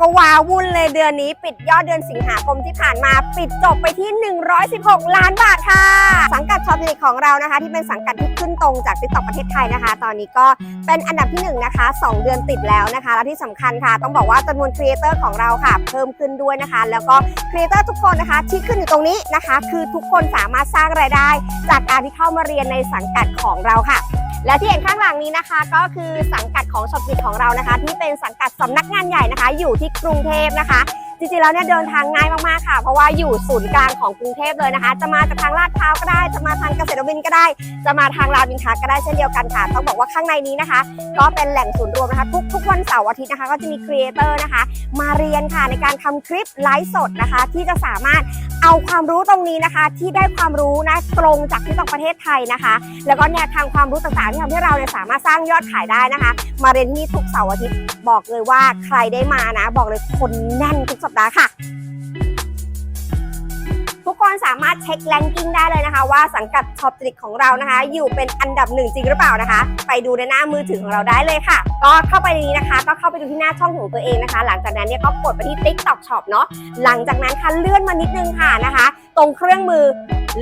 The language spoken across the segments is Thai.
ก็ว้าวุ่นเลยเดือนนี้ ปิดยอดเดือนสิงหาคมที่ผ่านมาปิดจบไปที่ 116 ล้านบาทค่ะ สังกัดช็อปนิกของเรานะคะ ที่เป็นสังกัดที่ขึ้นตรงจากติ๊กต็อกประเทศไทยนะคะ ตอนนี้ก็เป็นอันดับที่หนึ่งนะคะ 2 เดือนติดแล้วนะคะ และที่สำคัญค่ะ ต้องบอกว่าจำนวนครีเอเตอร์ของเราค่ะ เพิ่มขึ้นด้วยนะคะ แล้วก็ครีเอเตอร์ทุกคนนะคะที่ขึ้นอยู่ตรงนี้นะคะ คือทุกคนสามารถสร้างรายได้ จากการที่เข้ามาเรียนในสังกัดของเราค่ะ และที่เห็นข้างหลังนี้นะคะ ก็คือสังกัดของช็อปปิดของเรานะคะ ที่เป็นสังกัดสำนักงานใหญ่นะคะ อยู่ที่กรุงเทพนะคะ จริงๆแล้วเนี่ยเดินทางง่ายมากๆค่ะ เพราะว่าอยู่ศูนย์กลางของกรุงเทพเลยนะคะ จะมาจากทางลาดพร้าวก็ได้ จะมาทางเกษตรวินก็ได้ จะมาทางรามอินทราก็ได้เช่นเดียวกันค่ะ ต้องบอกว่าข้างในนี้นะคะ ก็เป็นแหล่งศูนย์รวมนะคะ ทุกทุกวันเสาร์อาทิตย์นะคะ ก็จะมีครีเอเตอร์นะคะ มาเรียนค่ะในการทำคลิปไลฟ์สดนะคะ ที่จะสามารถ เอาความรู้ตรงนี้นะคะ ที่ได้ความรู้นะตรงจากที่ต่างประเทศไทยนะคะ แล้วก็แนวทางความรู้ต่างๆที่ทำให้เราเนี่ยสามารถสร้างยอดขายได้นะคะ มาเรียนที่ทุกเสาร์อาทิตย์บอกเลยว่าใครได้มานะ บอกเลยคนแน่นทุกสัปดาห์ค่ะ ทุกคนสามารถเช็คแลนกิ้งได้เลยนะคะ ว่าสังกัดช็อปติกของเรานะคะ อยู่เป็นอันดับหนึ่งจริงหรือเปล่านะคะ ไปดูในหน้ามือถือของเราได้เลยค่ะ ก็เข้าไปในนี้นะคะ ก็เข้าไปดูที่หน้าช่องของตัวเองนะคะ หลังจากนั้นเนี่ยก็กดไปที่ TikTok Shop เนาะหลังจากนั้นค่ะเลื่อนมานิดนึงค่ะนะคะ ตรงเครื่องมือ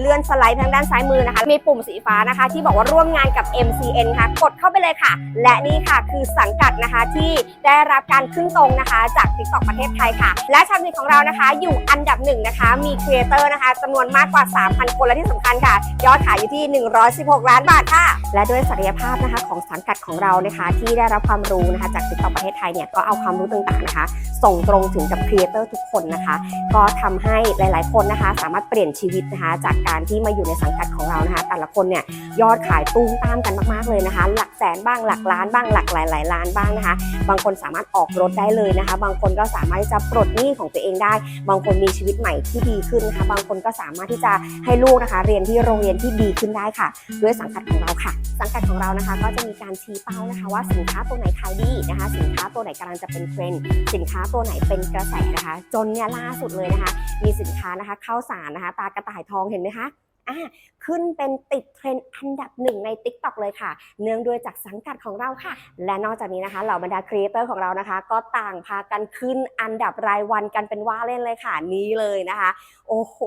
เลื่อนสไลด์ทางด้านซ้ายมือนะคะ มีปุ่มสีฟ้านะคะ ที่บอกว่าร่วมงานกับ MCN ค่ะ กดเข้าไปเลยค่ะ และนี่ค่ะคือสังกัดนะคะที่ได้รับการขึ้นตรงนะคะ จาก TikTok ประเทศไทยค่ะ และชาวเน็ตของเรานะคะ อยู่อันดับหนึ่งนะคะ มีครีเอเตอร์นะคะจำนวนมากกว่า 3,000 คนและที่สำคัญค่ะ ยอดขายอยู่ที่ 116 ล้านบาทค่ะ และด้วยศักยภาพนะคะของสังกัดของเรานะคะ ที่ได้รับความรู้นะคะจาก TikTok ประเทศไทยเนี่ยก็เอาความรู้ต่างๆนะคะ ส่งตรงถึงกับครีเอเตอร์ทุกคนนะคะ ก็ทำให้หลาย ๆ คนนะคะ สามารถเปลี่ยนชีวิตนะคะ จากการที่มาอยู่ในสังกัดของเรานะคะ แต่ละคนเนี่ยยอดขายตุ้มตามกันมาก ๆเลยนะคะ หลักแสนบ้างหลักล้านบ้างหลักหลายๆล้านบ้างนะคะ บางคนสามารถออกรถได้เลยนะคะ บางคนก็สามารถที่จะปลดหนี้ของตัวเองได้ บางคนมีชีวิตใหม่ที่ดีขึ้นนะคะ บางคนก็สามารถที่จะให้ลูกนะคะ เรียนที่โรงเรียนที่ดีขึ้นได้ค่ะ ด้วยสังกัดของเราค่ะ สังกัดของเรานะคะ ก็จะมีการชี้เป้านะคะว่าสินค้าตัวไหนขายดีนะคะ สินค้าตัวไหนกำลังจะเป็นเทรนด์สินค้าตัวไหนเป็นกระแสนะคะ จนเนี่ยล่าสุดเลยนะคะ มีสินค้านะคะข้าวสารนะคะ ตากระต่ายทองเห็นไหมคะอ่าขึ้นเป็นติดเทรนด์อันดับหนึ่งใน Tik t o อกเลยค่ะ เนื่องด้วยจากสังกัดของเราค่ะ และนอกจากนี้นะคะเหล่าบรรดาครีเอเตอร์ของเรานะคะ ก็ต่างพากันขึ้นอันดับรายวันกันเป็นว่าเล่นเลยค่ะนี้เลยนะคะ โอ้โห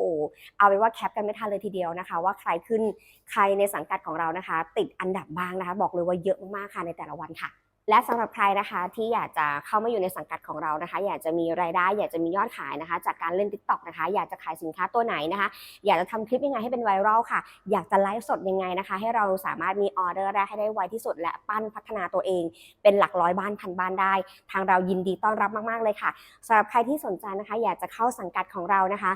เอาเป็นว่าแคปกันไม่ทันเลยทีเดียวนะคะ ว่าใครขึ้นใครในสังกัดของเรานะคะ ติดอันดับบ้างนะคะ บอกเลยว่าเยอะมากๆค่ะในแต่ละวันค่ะ และสำหรับใครนะคะที่อยากจะเข้ามาอยู่ในสังกัดของเรานะคะ อยากจะมีรายได้ อยากจะมียอดขายนะคะ จากการเล่น Tik t o อกนะคะ อยากจะขายสินค้าตัวไหนนะคะ อยากจะทำคลิปยังไงให้เป็นไวรัลค่ะ อยากจะไลฟ์สดยังไงนะคะ ให้เราสามารถมีออเดอร์แรกให้ได้ไวที่สุด และปั้นพัฒนาตัวเอง เป็นหลักร้อยบ้านพันบ้านได้ ทางเรายินดีต้อนรับมาก ๆ เลยค่ะสำหรับใครที่สนใจนะคะ อยากจะเข้าสังกัดของเรานะคะ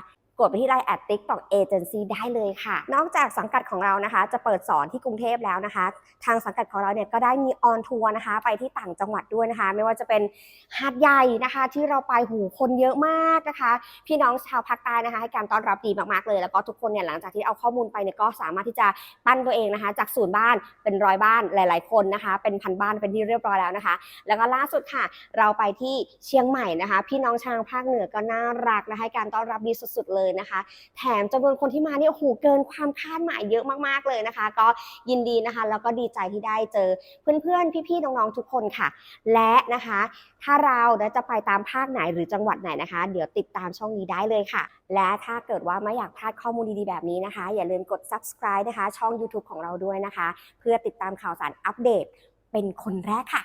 ดไปที่ไลน์แอดติ๊กต็อกเอเจนซี่ได้เลยค่ะ นอกจากสังกัดของเรานะคะ จะเปิดสอนที่กรุงเทพแล้วนะคะ ทางสังกัดของเราเนี่ยก็ได้มีออนทัวร์นะคะ ไปที่ต่างจังหวัดด้วยนะคะ ไม่ว่าจะเป็นหาดใหญ่นะคะ ที่เราไปหูคนเยอะมากนะคะ พี่น้องชาวภาคใต้นะคะ ให้การต้อนรับดีมากๆเลย แล้วก็ทุกคนเนี่ยหลังจากที่เอาข้อมูลไปเนี่ยก็สามารถที่จะปั้นตัวเองนะคะ จากศูนย์บ้านเป็นร้อยบ้านหลาย ๆ คนนะคะ เป็นพันบ้านเป็นที่เรียบร้อยแล้วนะคะ แล้วก็ล่าสุดค่ะ เราไปที่เชียงใหม่นะคะ พี่น้องชาวภาคเหนือก็น่ารักนะคะให้การต้อนรับดีสุด ๆ เลยนะคะ แถมจำนวนคนที่มาเนี่ยโอ้โหเกินความคาดหมายเยอะมากๆเลยนะคะ ก็ยินดีนะคะ แล้วก็ดีใจที่ได้เจอเพื่อนๆ พี่ๆ น้องๆ ทุกคนค่ะ และนะคะ ถ้าเราจะไปตามภาคไหนหรือจังหวัดไหนนะคะ เดี๋ยวติดตามช่องนี้ได้เลยค่ะ และถ้าเกิดว่าไม่อยากพลาดข้อมูลดีๆ แบบนี้นะคะ อย่าลืมกด subscribe นะคะ ช่อง YouTube ของเราด้วยนะคะ เพื่อติดตามข่าวสารอัปเดตเป็นคนแรกค่ะ